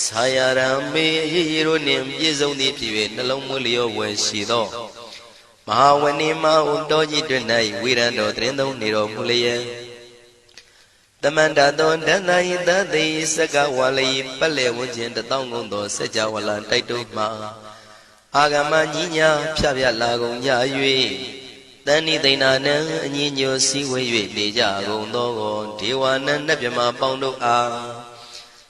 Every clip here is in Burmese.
ဆာယရံမေရေရေတို့နှင့်ပြည့်စုံသည်ဖြစ်၍နှလုံးမွေးလျောဝယ်ရှိသောမဟာဝဏိမဟုတောကြီးတွင်၌ဝိရံတော်တရင်သုံးနေတော်မူလျက်တမန္တသောဒန္တယိတသိစကဝါလိပက်လေဝဉ္ခြင်းတထောင်ကုန်သောစัจ java လတိုက်တုမှအာဂမညီညာဖြဖြလာကုန်ကြ၍တဏိသိဏနံအညီညွတ်စည်းဝေး၍နေကြကုန်သောဒေဝနံနတ်မြမပေါင်းတို့အား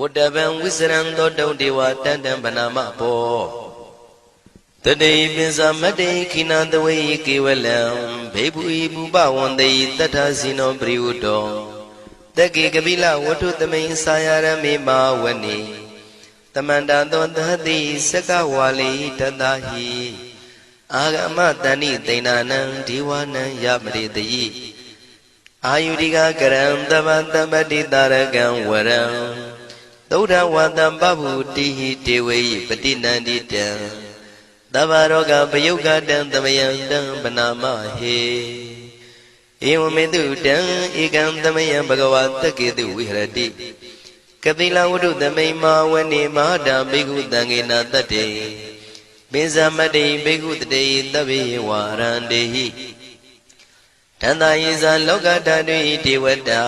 ဝတ္တဗံဝိစရံသောတုံဒေဝတန္တံဗနာမဘောတတေပိစမတ္တေခိနသဝေကေဝလံဘေဘူဤပူပဝန္တေတထဇိနောပရိဝတ္တောတကေကပိလဝတ္ထုသမိန်စာယရမေမာဝနေတမန္တသောသတိစကဝါလိတတဟိအာဂမတဏိသိဏနံဒီဝနံယမရိတိအာယုရိကကရံတမတမတိတာရကံဝရံ သုဒ္ဓဝတံပဗုတိဟိတေဝေယပတိနန္တိတံသဗ္ဗရောဂပယုတ်ကတံသမယံတံပနာမဟေဧဝမေတုတံဧကံသမယံဘဂဝါတကေတုဝိဟရတိကတိလဝတ္ထုသမိန်မာဝနေမဟာတာဘိက္ခုတံဃေနာတတ္တေပိဇမတေဘိက္ခုတတေတဗ္ဗေဝါရန္တေဟိတန္တာယေဇာလောကဓာတုဣဒေဝတာ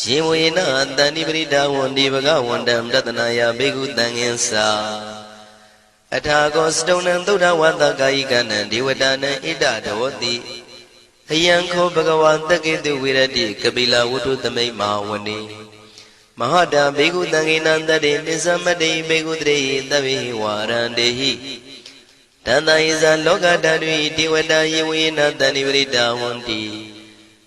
ရှင်ဝေနတန္တိပရိဒါဝန္ဒီဘဂဝန္တံတတနာယဘိက္ခုတံဃင်္စာအထာကောစတုံနံသုဒ္ဓဝါသကာယိကနံဒေဝတာနံဣဒဒေဝတိအယံခောဘဂဝါတကေတုဝိရတိကပိလဝတ္ထုသမိတ်မဟာဝနေမဟာတာဘေကုတံကိနံတတေပစ္စမတေဘေကုတရေတဗေဝါရန္တေဟိတန္တယဇလောကဓာတုဒေဝတာယေဝေနတန္တိပရိတာဝန္တိ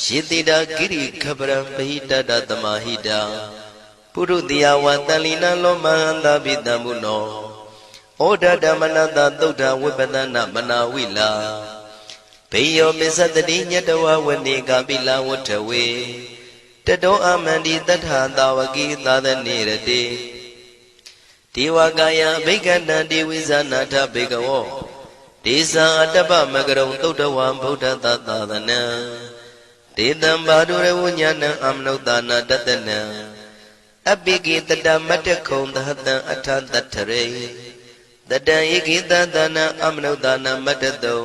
ယေတိတာကိရိခပရံပဟိတတသမဟိတာပုရုတိယဝတန်လီနလောမဟန္တာပိတံမုနောဩဒဓမ္မနတသုဒ္ဓဝိပဒနာမနာဝိလာဘေယောမစ္စတတိညတဝဝနေကပိလဝထဝေတတောအမန္တိတထာတာဝကိသာသနေရတိဒေဝကာယဘိက္ခန္တံဒေဝိဇာနာထဘေကဝောဒေဇာအတ္တပမကရုံသုတ်တဝံဗုဒ္ဓတသာသနံ ဒေတံဘာဒုရဝဉာဏံအမနုဿာနာတတနံအပိကိတတမတ္တခုံသဟတံအထတတ္ထရေတတံဧကိတသနာအမနုဿာနာမတ္တတုံ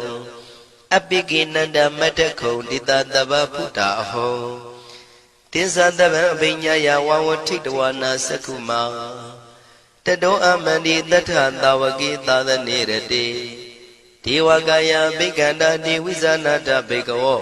အပိကိနန္ဒမတ္တခုံတိတတဗ္ဗဖုတာအဟောတိသတဗံအပိညာယဝဝထိတဝနာသက္ခုမာတတောအမန္တိတထသာဝကိသာသနေရတိဒေဝကာယဘိက္ခန္တာတိဝိဇာနာတဘေကဝော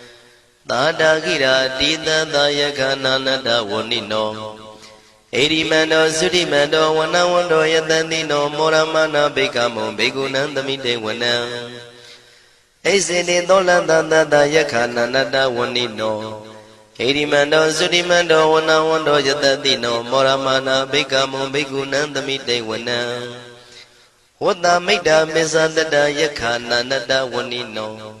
သာတာကိရာတိတသယကနာနတဝဏိနောဣရိမန္တောသုတိမန္တောဝနဝန္တောယတတိနောမောရမနာဘေကမောဘေကုဏံသမိတေဝနံဣစေတိသောလတတတယခာနန္တဝဏိနောဣရိမန္တောသုတိမန္တောဝနဝန္တောယတတိနောမောရမနာဘေကမောဘေကုဏံသမိတေဝနံဝတ္တမိတ်တာမေဇတတယခာနန္တဝဏိနော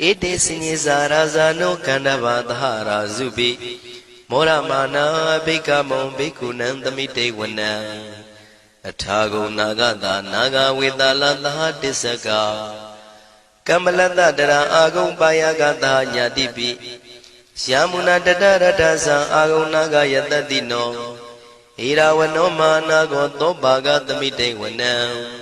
ဧတေစညေဇာရာဇာနောကန္တဘာသဟရာဇုပိမောရမာနာဘိကမုံဘိက္ခုနံသမိတေဝနံအထာဂုံနာဂတာနာဂဝေတာလသဟတစ္စကကမ္မလတတရာအာဂုံပါယကတာညာတိပိယာမုနာတတရတသံအာဂုံနာဂယတတိနောဣရာဝနောမာနာကောသောဘာဂသမိတေဝနံ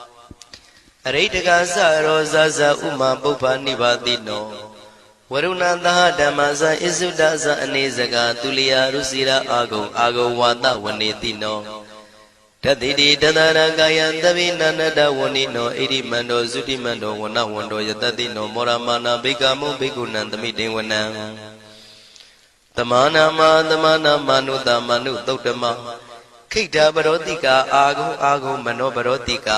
အရိတကသရောဇဇဥမာပုပ္ပနိဗ္ဗာတိနောဝရုဏသဟဓမ္မဇဣစုဒဇအနေစကသူလျာရုစီရာအာဂုံအာဂုံဝါဒဝနေတိနောတတိတိတတရကာယံသဗိနန္တဝဏိနောဣရိမန္တောသုတိမန္တောဝနဝန္တောယတတိနောမောရမာနာဘိကမုဘိက္ခုနံသမိတေဝနံတမနာမတမနာမနုတမနုသုတ်တမခိတ္တပရောတိကာအာဂုံအာဂုံမနောပရောတိကာ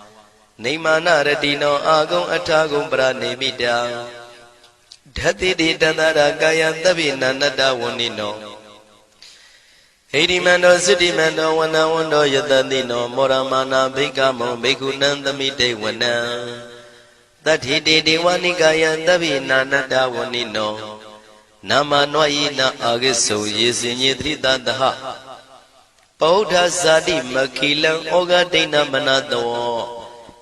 နေမာနရတိနောအာဂုံအထာဂုံပရနေမိတာဓတ္တိတိတန္တရာကာယသဗ္ဗိနန္တဝဏိနောဟိရိမန္တောသုတိမန္တောဝနဝန္တောယတတိနောမောရမာနာဘိကမောဘိက္ခုနံသမိတေဝနံတတိတေဒေဝနိကာယသဗ္ဗိနာနတဝဏိနောနာမနွာယိနာအာဂိစုံယေစင်ညေတိတတဟပောဓဇာတိမခိလံဩဃဒိဏမနတော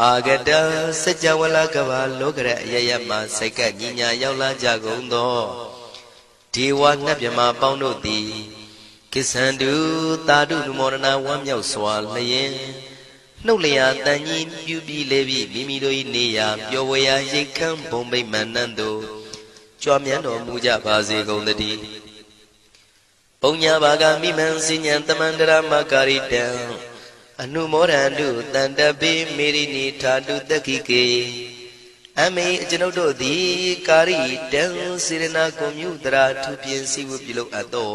အာဂတစัจ java လကဘာလောကရအယယမစိတ်ကညီညာရောက်လာကြကုန်သောဒေဝနတ်မြမပေါင်းတို့သည်ကိသန္တုတာတုနုမောဒနာဝမ်းမြောက်စွာလျင်နှုတ်လျာတန်ကြီးပြူပြီးလေပြီးမိမိတို့၏နေရာပျော်ဝေရာရိတ်ခမ်းဘုံဗိမာန်နန်းသို့ကြွမြန်းတော်မူကြပါစေကုန်သတည်းပုံညာဘာဂမိမံစဉ္ဉံတမန္တရမကာရိတံ အနုမောဒန္တုတန်တပိမေရိနိထာတုတက္ခိကေအမေအကျွန်ုပ်တို့သည်ကာရိတံစေရနာကွန်မြူတရာထူပြင်းစည်းဝပြုလုပ်အပ်သော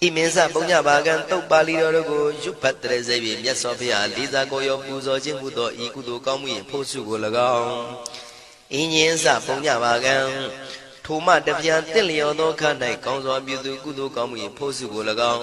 ဣမင်းစပုံညဘာကံတုတ်ပါဠိတော်တို့ကိုရွတ်ဖတ်တရစေပြီးမြတ်စွာဘုရားလေးစားကိုရောပူဇော်ခြင်းမှုသောဤကုသိုလ်ကောင်းမှု၏ဖို့စုကို၎င်းအင်းရင်စပုံညဘာကံထိုမှတပြာတင့်လျော်သောခါ၌ကောင်းစွာပြုသူကုသိုလ်ကောင်းမှု၏ဖို့စုကို၎င်း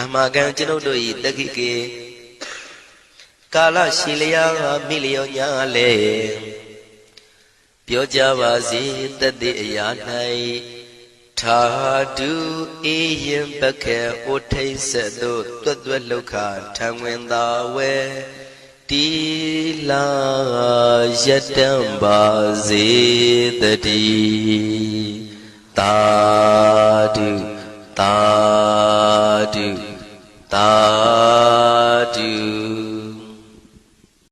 အမကံကျွန်ုပ်တို့၏တက္ခိကေကာလရှိလျာမိလျောညာလေပြောကြပါစေတသက်အရာ၌ထာတုအေယံပကေဩထိတ်ဆက်တို့တွတ်တွတ်လောက်ခထံဝင်သာဝဲတီလာယတံပါစေတတိတာတု တာတုတာတု